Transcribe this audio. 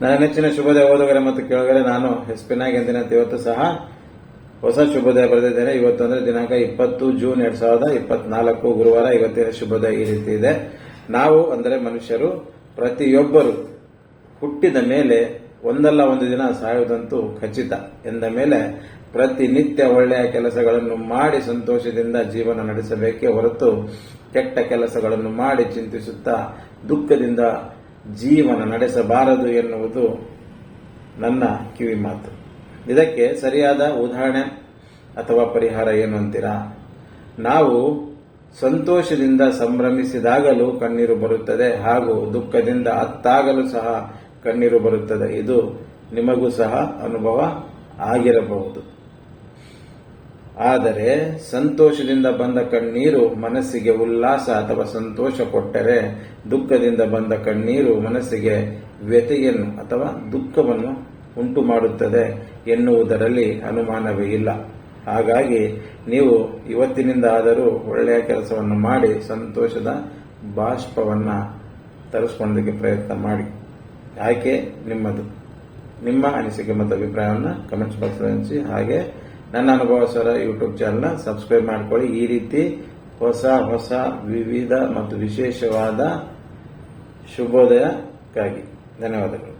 ನನ್ನ ನೆಚ್ಚಿನ ಶುಭೋದಯ ಓದುಗರೆ ಮತ್ತು ಕೇಳುಗರೆ, ನಾನು ಹೆಸ್ಪಿನಾಗಿ ಎಂದಿನಂತೆ ಇವತ್ತು ಸಹ ಹೊಸ ಶುಭೋದಯ ಬರೆದಿದ್ದೇನೆ. ಇವತ್ತು ಅಂದ್ರೆ ದಿನಾಂಕ ಇಪ್ಪತ್ತು ಜೂನ್ ಎರಡ್ ಸಾವಿರದ ಇಪ್ಪತ್ನಾಲ್ಕು ಗುರುವಾರ ಇವತ್ತಿನ ಶುಭೋದಯ ಈ ರೀತಿ ಇದೆ. ನಾವು ಅಂದರೆ ಮನುಷ್ಯರು, ಪ್ರತಿಯೊಬ್ಬರು ಹುಟ್ಟಿದ ಮೇಲೆ ಒಂದಲ್ಲ ಒಂದು ದಿನ ಸಾಯುವುದಂತೂ ಖಚಿತ. ಎಂದ ಮೇಲೆ ಪ್ರತಿನಿತ್ಯ ಒಳ್ಳೆಯ ಕೆಲಸಗಳನ್ನು ಮಾಡಿ ಸಂತೋಷದಿಂದ ಜೀವನ ನಡೆಸಬೇಕೇ ಹೊರತು ಕೆಟ್ಟ ಕೆಲಸಗಳನ್ನು ಮಾಡಿ ಚಿಂತಿಸುತ್ತಾ ದುಃಖದಿಂದ ಜೀವನ ನಡೆಸಬಾರದು ಎನ್ನುವುದು ನನ್ನ ಕಿವಿ ಮಾತು. ಇದಕ್ಕೆ ಸರಿಯಾದ ಉದಾಹರಣೆ ಅಥವಾ ಪರಿಹಾರ ಏನು ಅಂತೀರಾ? ನಾವು ಸಂತೋಷದಿಂದ ಸಂಭ್ರಮಿಸಿದಾಗಲೂ ಕಣ್ಣೀರು ಬರುತ್ತದೆ ಹಾಗೂ ದುಃಖದಿಂದ ಅತ್ತಾಗಲೂ ಸಹ ಕಣ್ಣೀರು ಬರುತ್ತದೆ. ಇದು ನಿಮಗೂ ಸಹ ಅನುಭವ ಆಗಿರಬಹುದು. ಆದರೆ ಸಂತೋಷದಿಂದ ಬಂದ ಕಣ್ಣೀರು ಮನಸ್ಸಿಗೆ ಉಲ್ಲಾಸ ಅಥವಾ ಸಂತೋಷ ಕೊಟ್ಟರೆ ದುಃಖದಿಂದ ಬಂದ ಕಣ್ಣೀರು ಮನಸ್ಸಿಗೆ ವ್ಯತೆಯನ್ನು ಅಥವಾ ದುಃಖವನ್ನು ಉಂಟು ಮಾಡುತ್ತದೆ ಎನ್ನುವುದರಲ್ಲಿ ಅನುಮಾನವೇ ಇಲ್ಲ. ಹಾಗಾಗಿ ನೀವು ಇವತ್ತಿನಿಂದ ಆದರೂ ಒಳ್ಳೆಯ ಕೆಲಸವನ್ನು ಮಾಡಿ ಸಂತೋಷದ ಬಾಷ್ಪವನ್ನ ತರಿಸ್ಕೊಳ್ಳೋದಕ್ಕೆ ಪ್ರಯತ್ನ ಮಾಡಿ. ಆಯ್ಕೆ ನಿಮ್ಮದು. ನಿಮ್ಮ ಅನಿಸಿಕೆ ಮತ್ತು ಅಭಿಪ್ರಾಯವನ್ನು ಕಮೆಂಟ್ಸ್ ಬಾಕ್ಸ್ ಹಂಚಿ ಹಾಗೆ ನನ್ನ ಅನುಭವ ಸರ ಯೂಟ್ಯೂಬ್ ಚಾನಲ್ನ ಸಬ್ಸ್ಕ್ರೈಬ್ ಮಾಡ್ಕೊಳ್ಳಿ. ಈ ರೀತಿ ಹೊಸ ಹೊಸ ವಿವಿಧ ಮತ್ತು ವಿಶೇಷವಾದ ಶುಭೋದಯಕ್ಕಾಗಿ. ಧನ್ಯವಾದಗಳು.